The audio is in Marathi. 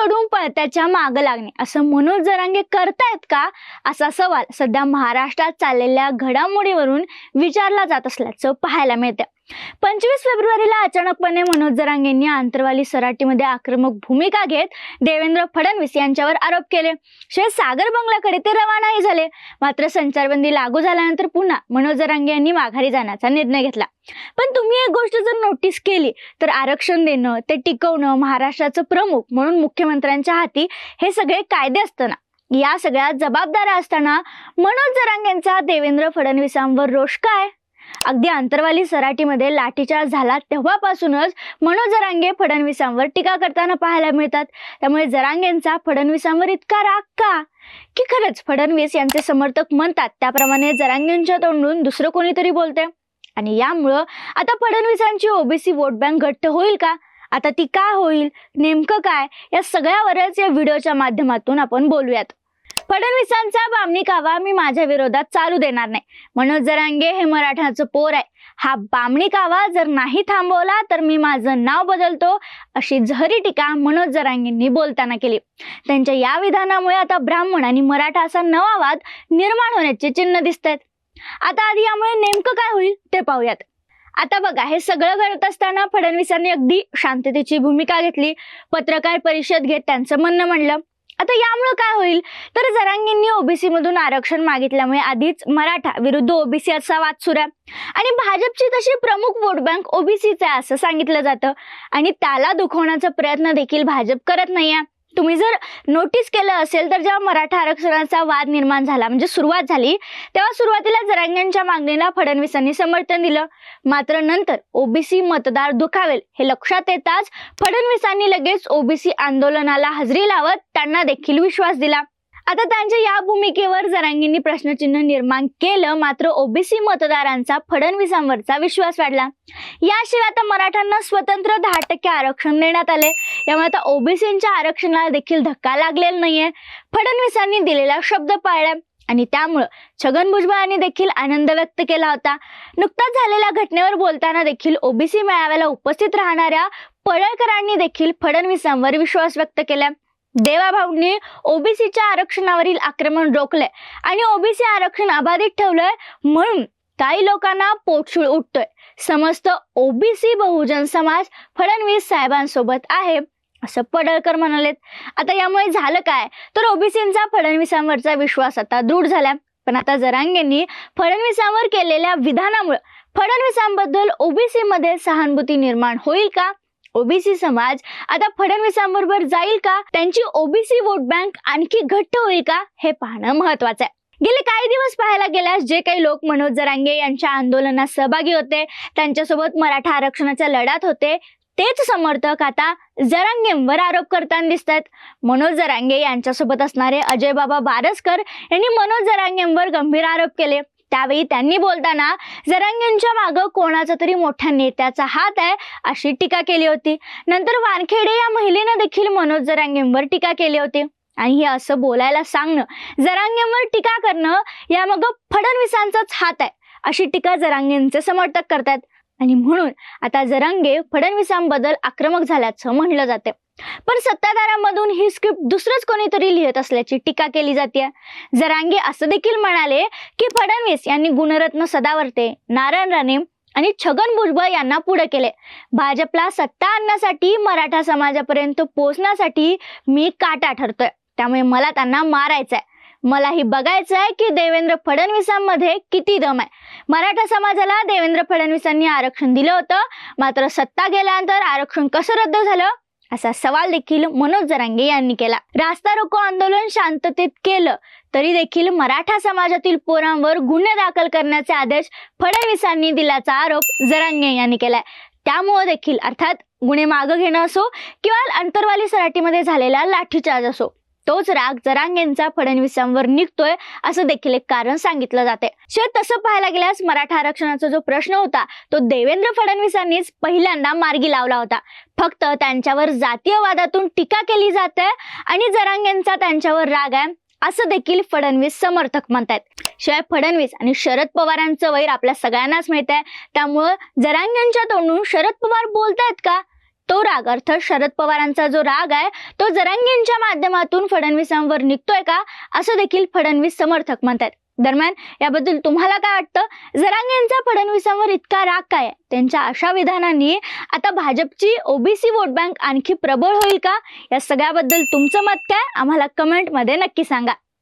सोडून पळत्याच्या माग लागणे. असं मनोज जरांगे करतायत का? असा सवाल सध्या महाराष्ट्रात चाललेल्या घडामोडीवरून विचारला जात असल्याचं पाहायला मिळतं पंचवीस फेब्रुवारीला अचानकपणे मनोज जरांगेंनी आंतरवाली सराटीमध्ये आक्रमक भूमिका घेत देवेंद्र फडणवीस यांच्यावर आरोप केले. शिवाय सागर बंगल्याकडे ते रवानाही झाले. मात्र संचारबंदी लागू झाल्यानंतर पुन्हा मनोज जरांगे यांनी माघारी जाण्याचा निर्णय घेतला. पण तुम्ही एक गोष्ट जर नोटीस केली तर आरक्षण देणं ते टिकवणं महाराष्ट्राचं प्रमुख म्हणून मुख्यमंत्र्यांच्या हाती हे सगळे कायदे असताना या सगळ्या जबाबदाऱ्या असताना मनोज जरांगेंचा देवेंद्र फडणवीसांवर रोष काय? अगदी अंतरवाली सराटीमध्ये लाठीचार्ज झाला तेव्हापासूनच मनोज जरांगे फडणवीसांवर टीका करताना पाहायला मिळतात. त्यामुळे जरांगेंचा फडणवीसांवर इतका राग का? की खरंच फडणवीस यांचे समर्थक म्हणतात त्याप्रमाणे जरांगेंच्या तोंडून दुसरं कोणीतरी बोलते आणि यामुळं आता फडणवीसांची ओबीसी वोट बँक घट्ट होईल का? आता ती का होईल? नेमकं काय? या सगळ्यावरच या व्हिडिओच्या माध्यमातून आपण बोलूयात. फडणवीसांचा बामणी कावा मी माझ्या विरोधात चालू देणार नाही. मनोज जरांगे हे मराठाचं पोर आहे. हा बामणी कावा जर नाही थांबवला तर मी माझं नाव बदलतो अशी जहरी टीका मनोज जरांगेंनी बोलताना केली. त्यांच्या या विधानामुळे आता ब्राह्मण आणि मराठा असा नवा वाद निर्माण होण्याचे चिन्ह दिसत आहेत आता आधी यामुळे नेमकं काय होईल ते पाहूयात. आता बघा हे सगळं घडत असताना फडणवीसांनी अगदी शांततेची भूमिका घेतली. पत्रकार परिषद घेत त्यांचं म्हणणं म्हणलं. आता यामुळे काय होईल? तर जरांगींनी ओबीसी मधून आरक्षण मागितल्यामुळे आधीच मराठा विरुद्ध ओबीसी असा वाद सुरू आहे. आणि भाजपची तशी प्रमुख वोट बँक ओबीसीचा आहे असं सांगितलं जातं. आणि त्याला दुखवण्याचा प्रयत्न देखील भाजप करत नाहीये. तुम्ही जर नोटीस केलं असेल तर जेव्हा मराठा आरक्षणाचा वाद निर्माण झाला म्हणजे सुरुवात झाली तेव्हा सुरुवातीला जरांग्यांच्या मागणीला फडणवीसांनी समर्थन दिलं. मात्र नंतर ओबीसी मतदार दुखावेल हे लक्षात येताच फडणवीसांनी लगेच ओबीसी आंदोलनाला हजेरी लावत त्यांना देखील विश्वास दिला. आता त्यांच्या या भूमिकेवर जरांगींनी प्रश्नचिन्ह निर्माण केलं मात्र ओबीसी मतदारांचा फडणवीसांवरचा विश्वास वाढला. याशिवाय आता मराठ्यांना स्वतंत्र दहा टक्के आरक्षण देण्यात आले. यामुळे आता ओबीसींच्या आरक्षणाला देखील धक्का लागलेला नाहीये. फडणवीसांनी दिलेला शब्द पाळला आणि त्यामुळं छगन भुजबळांनी देखील आनंद व्यक्त केला होता. नुकताच झालेल्या घटनेवर बोलताना देखील ओबीसी मेळाव्याला उपस्थित राहणाऱ्या पळळकरांनी देखील फडणवीसांवर विश्वास व्यक्त केला. देवाभाऊंनी ओबीसीच्या आरक्षणावरील आक्रमण रोखलंय आणि ओबीसी आरक्षण अबाधित ठेवलंय म्हणून काही लोकांना पोटशूळ उठतोय. समस्त ओबीसी बहुजन समाज फडणवीस साहेबांसोबत आहे असं पडळकर म्हणालेत. आता यामुळे झालं काय? तर ओबीसींचा फडणवीसांवरचा विश्वास आता दृढ झाला पण आता जरांगेंनी फडणवीसांवर केलेल्या विधानामुळे फडणवीसांबद्दल ओबीसी मध्ये सहानुभूती निर्माण होईल का? ओबीसी समाज आता फडणवीसांबरोबर जाईल का? त्यांची ओबीसी वोट बँक आणखी घट्ट होईल का? हे पाहणं महत्वाचं आहे. गेले काही दिवस पाहायला गेल्यास जे काही लोक मनोज जरांगे यांच्या आंदोलनात सहभागी होते त्यांच्यासोबत मराठा आरक्षणाच्या लढ्यात होते तेच समर्थक आता जरांगेंवर आरोप करताना दिसत आहेत मनोज जरांगे यांच्यासोबत असणारे अजय बाबा बारसकर यांनी मनोज जरांगेंवर गंभीर आरोप केले. त्यावेळी त्यांनी बोलताना जरांगेंच्या मागं कोणाचा तरी मोठ्या नेत्याचा हात आहे अशी टीका केली होती. नंतर वानखेडे या महिलेनं देखील मनोज जरांगेंवर टीका केली होती. आणि हे असं बोलायला सांगणं जरांगेंवर टीका करणं यामागं फडणवीसांचाच हात आहे अशी टीका जरांगेंचे समर्थक करतात आणि म्हणून आता जरांगे फडणवीसांबद्दल आक्रमक झाल्याचं म्हटलं जाते पण सत्ताधाऱ्यांमधून ही स्क्रिप्ट दुसरंच कोणीतरी लिहित असल्याची टीका केली जाते जरांगे असं देखील म्हणाले की फडणवीस यांनी गुणरत्न सदावर्ते नारायण राणे आणि छगन भुजबळ यांना पुढे केले. भाजपला सत्ता आणण्यासाठी मराठा समाजापर्यंत पोहोचण्यासाठी मी काटा ठरतोय. त्यामुळे मला त्यांना मारायचंय. मलाही बघायचं आहे की देवेंद्र फडणवीसांमध्ये किती दम आहे. मराठा समाजाला देवेंद्र फडणवीसांनी आरक्षण दिलं होतं. मात्र सत्ता गेल्यानंतर आरक्षण कसं रद्द झालं? असा सवाल देखील मनोज जरांगे यांनी केला. रास्ता रोको आंदोलन शांततेत केलं तरी देखील मराठा समाजातील पोरांवर गुन्हे दाखल करण्याचे आदेश फडणवीसांनी दिल्याचा आरोप जरांगे यांनी केलाय. त्यामुळे देखील अर्थात गुन्हे मागं घेणं असो किंवा अंतरवाली सराटीमध्ये झालेला लाठीचार्ज असो तोच राग जरांगेंचा फडणवीसांवर निघतोय असं देखील एक कारण सांगितलं जाते. शिवाय तसं पाहायला गेल्यास मराठा आरक्षणाचा जो प्रश्न होता तो देवेंद्र फडणवीसांनीच पहिल्यांदा मार्गी लावला होता. फक्त त्यांच्यावर जातीयवादातून टीका केली जाते आणि जरांगेंचा त्यांच्यावर राग आहे असं देखील फडणवीस समर्थक म्हणतात शिवाय फडणवीस आणि शरद पवारांचं वैर आपल्या सगळ्यांनाच माहीत आहे त्यामुळं जरांगेंच्या तोंडून शरद पवार बोलतायत का? तो राग. अर्थात शरद पवारांचा जो राग आहे तो जरांगींच्या माध्यमातून फडणवीसांवर निघतोय का? असं देखील फडणवीस समर्थक म्हणतात. दरम्यान याबद्दल तुम्हाला काय वाटतं? जरांगेंचा फडणवीसांवर इतका राग काय? आहे? त्यांच्या अशा विधानांनी आता भाजपची ओबीसी वोट बँक आणखी प्रबळ होईल का? या सगळ्याबद्दल तुमचं मत काय? आम्हाला कमेंटमध्ये नक्की सांगा.